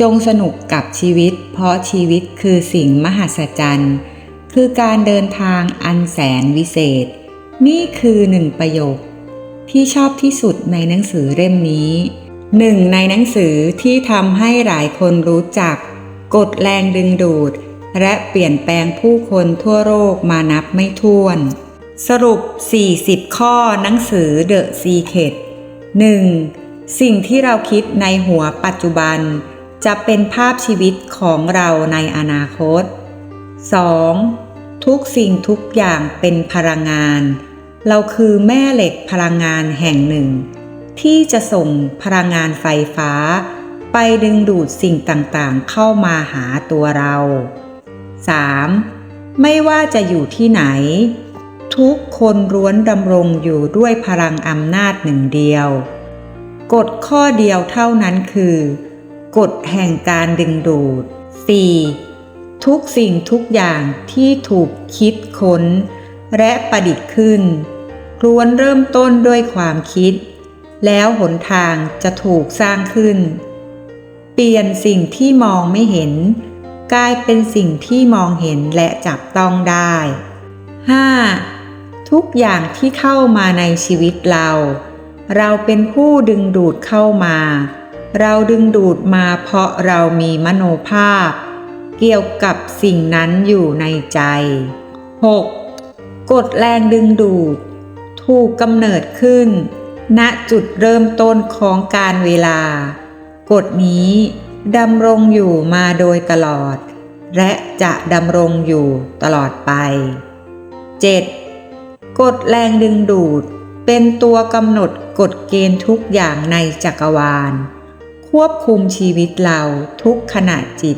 จงสนุกกับชีวิต เพราะชีวิตคือสิ่งมหัศจรรย์ คือการเดินทางอันแสนวิเศษ นี่คือหนึ่งประโยค ที่ชอบที่สุดในหนังสือเล่มนี้หนึ่งในหนังสือที่ทำให้หลายคนรู้จักกฎแรงดึงดูด และเปลี่ยนแปลงผู้คนทั่วโลกมานับไม่ถ้วน สรุป 40 ข้อหนังสือ The Secret 1. สิ่งที่เราคิดในหัวปัจจุบัน จะเป็นภาพชีวิตของเราในอนาคต 2. ทุกสิ่งทุกอย่างเป็นพลังงาน เราคือแม่เหล็กพลังงานแห่งหนึ่ง ที่จะส่งพลังงานไฟฟ้า ไปดึงดูดสิ่งต่างๆ เข้ามาหาตัวเรา 3. ไม่ว่าจะอยู่ที่ไหน ทุกคนร้วนดำรงอยู่ด้วยพลังอำนาจหนึ่งเดียว กฎข้อเดียวเท่านั้นคือ กฎแห่งการดึงดูด 4. ทุกสิ่งทุกอย่างที่ถูกคิดค้น และประดิษฐ์ขึ้นล้วนเริ่มต้นด้วยความคิด แล้วหนทางจะถูกสร้างขึ้น เปลี่ยนสิ่งที่มองไม่เห็น กลายเป็นสิ่งที่มองเห็นและจับต้องได้ 5. ทุกอย่างที่เข้ามาในชีวิตเรา เราเป็นผู้ดึงดูดเข้ามา เราดึงดูดมาเพราะเรามีมโนภาพ เกี่ยวกับสิ่งนั้นอยู่ในใจ 6. กฎแรงดึงดูด ถูกกำเนิดขึ้น ณจุดเริ่มต้นของการเวลา กฎนี้ดำรงอยู่มาโดยตลอด และจะดำรงอยู่ตลอดไป 7. กฎแรงดึงดูดเป็นตัวกำหนดกฎเกณฑ์ทุกอย่างในจักรวาล ควบคุมชีวิตเราทุกขณะจิต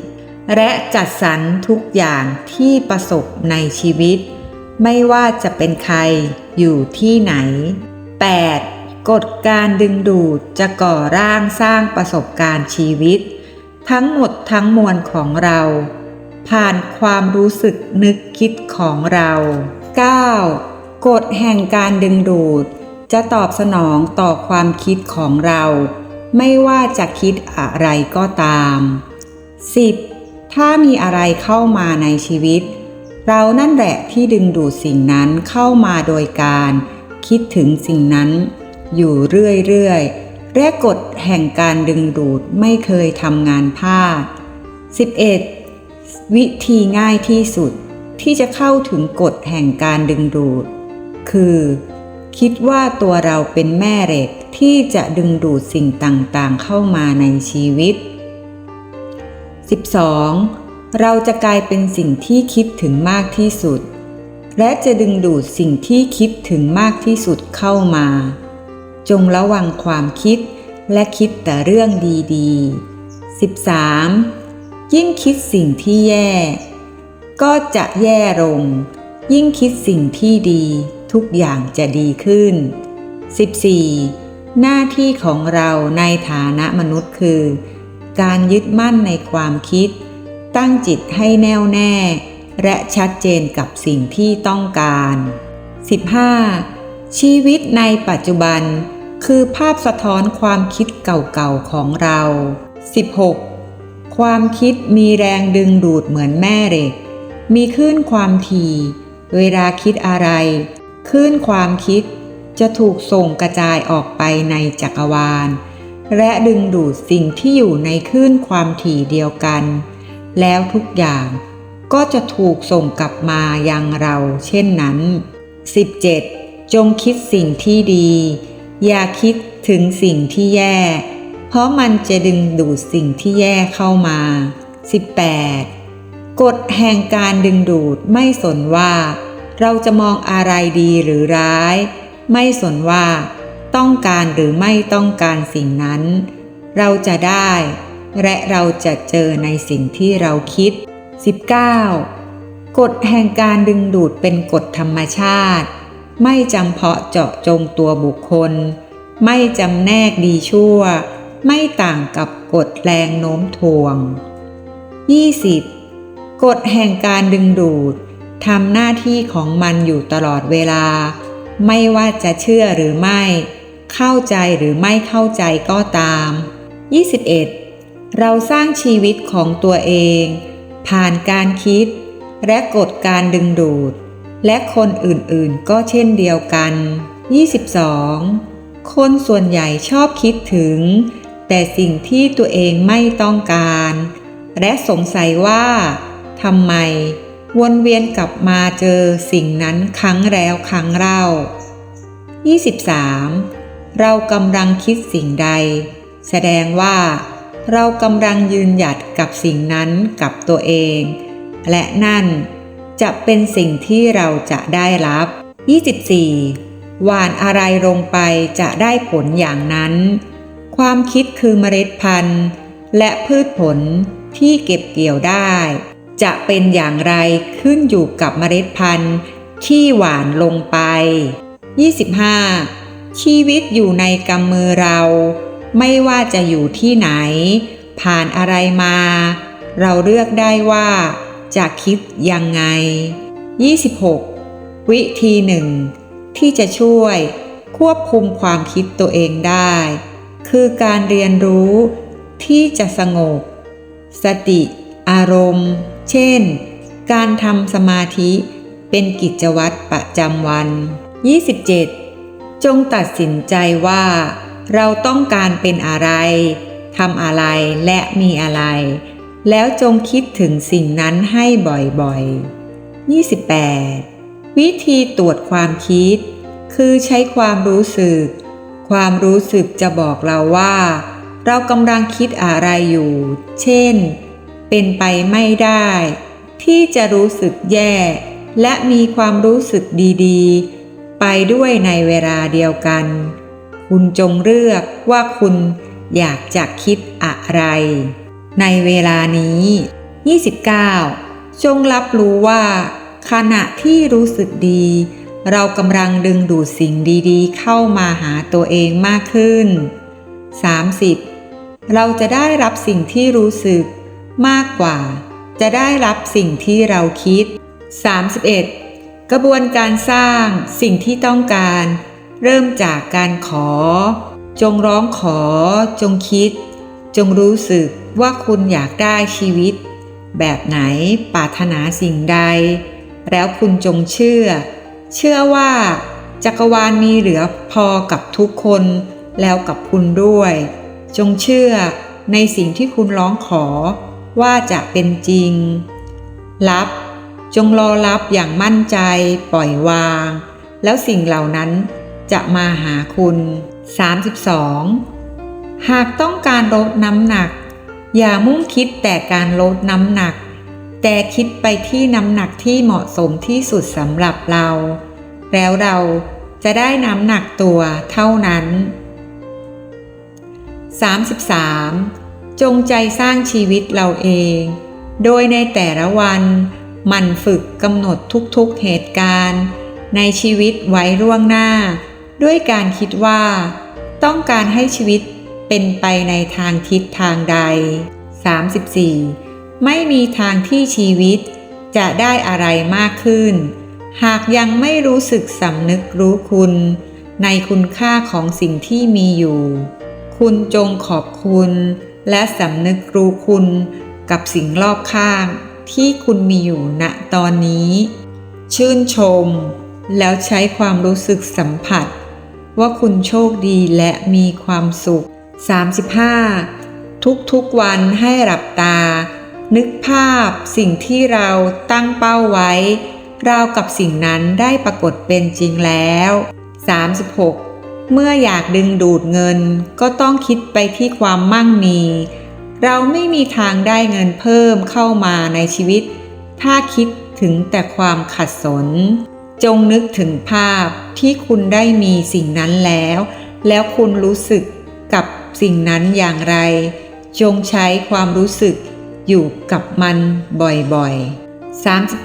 และจัดสรรทุกอย่างที่ประสบในชีวิต ไม่ว่าจะเป็นใครอยู่ที่ไหน 8. กฎการดึงดูดจะก่อร่างสร้างประสบการณ์ชีวิต ทั้งหมดทั้งมวลของเรา ผ่านความรู้สึกนึกคิดของเรา 9. กฎแห่งการดึงดูดจะตอบสนองต่อความคิดของเรา ไม่ว่าจะคิดอะไรก็ตาม 10. ถ้ามีอะไรเข้ามาในชีวิต เรานั่นแหละที่ดึงดูดสิ่งนั้นเข้ามาโดยการคิดถึงสิ่งนั้น อยู่เรื่อยๆและกฎแห่งการดึงดูดไม่เคยทำงานพลาด 11. วิธีง่ายที่สุดที่จะเข้าถึงกฎแห่งการดึงดูด คือ คิดว่าตัวเราเป็นแม่เหล็ก ที่จะดึงดูดสิ่งต่างๆ เข้ามาในชีวิต 12. เราจะกลายเป็นสิ่งที่คิดถึงมากที่สุด และจะดึงดูดสิ่งที่คิดถึงมากที่สุดเข้ามา จงระวังความคิดและคิดแต่เรื่องดีๆ 13. ยิ่งคิดสิ่งที่แย่ ก็จะแย่ลง ยิ่งคิดสิ่งที่ดีทุกอย่างจะดีขึ้น 14. หน้าที่ของเราในฐานะมนุษย์คือ การยึดมั่นในความคิด ตั้งจิตให้แน่วแน่ และชัดเจนกับสิ่งที่ต้องการ 15. ชีวิตในปัจจุบัน คือภาพสะท้อนความคิดเก่าๆของเรา 16. ความคิดมีแรงดึงดูดเหมือนแม่เหล็ก มีคลื่นความถี่ เวลาคิดอะไรคลื่นความคิด จะถูกส่งกระจายออกไปในจักรวาล และดึงดูดสิ่งที่อยู่ในคลื่นความถี่เดียวกัน แล้วทุกอย่างก็จะถูกส่งกลับมายังเราเช่นนั้น 17. จงคิดสิ่งที่ดี อย่าคิดถึงสิ่งที่แย่ เพราะมันจะดึงดูดสิ่งที่แย่เข้ามา 18. กฎแห่งการดึงดูดไม่สนว่า เราจะมองอะไรดีหรือร้าย ไม่สนว่า ต้องการหรือไม่ต้องการสิ่งนั้น เราจะได้ และเราจะเจอในสิ่งที่เราคิด 19. กฎแห่งการดึงดูดเป็นกฎธรรมชาติ ไม่จำเพาะเจาะจงตัวบุคคล ไม่จำแนกดีชั่ว ไม่ต่างกับกฎแรงโน้มถ่วง 20. กฎแห่งการดึงดูดทำหน้าที่ของมันอยู่ตลอดเวลา ไม่ว่าจะเชื่อหรือไม่ เข้าใจหรือไม่เข้าใจก็ตาม 21. เราสร้างชีวิตของตัวเอง ผ่านการคิด และกฎการดึงดูด และคนอื่นๆ ก็เช่นเดียวกัน 22. คนส่วนใหญ่ชอบคิดถึง แต่สิ่งที่ตัวเองไม่ต้องการ และสงสัยว่าทำไม วนเวียนกลับมาเจอสิ่งนั้นครั้งแล้วครั้งเล่า 23. เรากำลังคิดสิ่งใด แสดงว่า เรากำลังยืนหยัดกับสิ่งนั้นกับตัวเอง และนั่นจะเป็นสิ่งที่เราจะได้รับ 24. หวานอะไรลงไปจะได้ผลอย่างนั้น ความคิดคือเมล็ดพันธุ์ และพืชผลที่เก็บเกี่ยวได้ จะเป็นอย่างไรขึ้นอยู่กับเมล็ดพันธุ์ที่หวานลงไป 25. ชีวิตอยู่ในกำมือเรา ไม่ว่าจะอยู่ที่ไหน ผ่านอะไรมา เราเลือกได้ว่าจะคิดยังไง 26. วิธีหนึ่งที่จะช่วยควบคุมความคิดตัวเองได้ คือการเรียนรู้ที่จะสงบ สติอารมณ์ เช่น การทำสมาธิเป็นกิจวัตรประจำวัน 27. จงตัดสินใจว่า เราต้องการเป็นอะไรทำอะไรและมีอะไร แล้วจงคิดถึงสิ่งนั้นให้บ่อยๆ 28. วิธีตรวจความคิด คือใช้ความรู้สึก ความรู้สึกจะบอกเราว่า เรากำลังคิดอะไรอยู่ เช่น เป็นไปไม่ได้ ที่จะรู้สึกแย่ และมีความรู้สึกดีๆ ไปด้วยในเวลาเดียวกัน คุณจงเลือกว่าคุณอยากจะคิดอะไร ในเวลานี้ 29 จงรับรู้ว่า ขณะที่รู้สึกดี เรากำลังดึงดูดสิ่งดีๆ เข้ามาหาตัวเองมากขึ้น 30. เราจะได้รับสิ่งที่รู้สึก มากกว่า จะได้รับสิ่งที่เราคิด 31. กระบวนการสร้างสิ่งที่ต้องการ เริ่มจากการขอ จงร้องขอ จงคิด จงรู้สึกว่าคุณอยากได้ชีวิต แบบไหนปรารถนาสิ่งใด แล้วคุณจงเชื่อ เชื่อว่าจักรวาลมีเหลือพอกับทุกคนแล้วกับคุณด้วย จงเชื่อในสิ่งที่คุณร้องขอ ว่าจะเป็นจริง รับ จงรอรับอย่างมั่นใจ ปล่อยวาง แล้วสิ่งเหล่านั้นจะมาหาคุณ 32. หากต้องการลดน้ำหนัก อย่ามุ่งคิดแต่การลดน้ำหนัก แต่คิดไปที่น้ำหนักที่เหมาะสมที่สุดสำหรับเรา แล้วเราจะได้น้ำหนักตัวเท่านั้น 33. จงใจสร้างชีวิตเราเอง โดยในแต่ละวันมันฝึกกำหนดทุกๆเหตุการณ์ ในชีวิตไว้ล่วงหน้า ด้วยการคิดว่า ต้องการให้ชีวิตเป็นไปในทางทิศทางใด 34. ไม่มีทางที่ชีวิตจะได้อะไรมากขึ้น หากยังไม่รู้สึกสำนึกรู้คุณ ในคุณค่าของสิ่งที่มีอยู่ คุณจงขอบคุณ และสำนึกรู้คุณกับสิ่งรอบข้างที่คุณมีอยู่ณตอนนี้ ชื่นชม แล้วใช้ความรู้สึกสัมผัส ว่าคุณโชคดีและมีความสุข 35. ทุกๆวันให้หลับตา นึกภาพสิ่งที่เราตั้งเป้าไว้ราวกับสิ่งนั้นได้ปรากฏเป็นจริงแล้ว 36. เมื่ออยากดึงดูดเงินก็ต้องคิดไปที่ความมั่งมี เราไม่มีทางได้เงินเพิ่มเข้ามาในชีวิต ถ้าคิดถึงแต่ความขัดสน จงนึกถึงภาพที่คุณได้มีสิ่งนั้นแล้ว แล้วคุณรู้สึกกับสิ่งนั้นอย่างไร จงใช้ความรู้สึกอยู่กับมันบ่อยๆ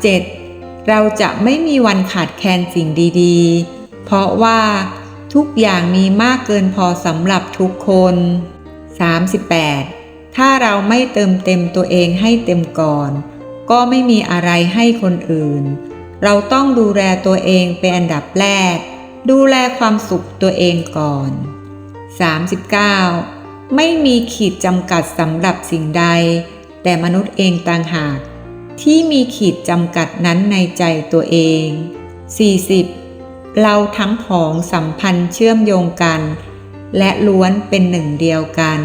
37. เราจะไม่มีวันขาดแคลนสิ่งดีๆ เพราะว่า ทุกอย่างมีมากเกินพอสำหรับทุกคน 38. ถ้าเราไม่เติมเต็มตัวเองให้เต็มก่อน ก็ไม่มีอะไรให้คนอื่น เราต้องดูแลตัวเองเป็นอันดับแรก ดูแลความสุขตัวเองก่อน 39. ไม่มีขีดจำกัดสำหรับสิ่งใด แต่มนุษย์เองต่างหาก ที่มีขีดจำกัดนั้นในใจตัวเอง 40. เราทั้งผองสัมพันธ์เชื่อมโยงกัน และล้วนเป็นหนึ่งเดียวกัน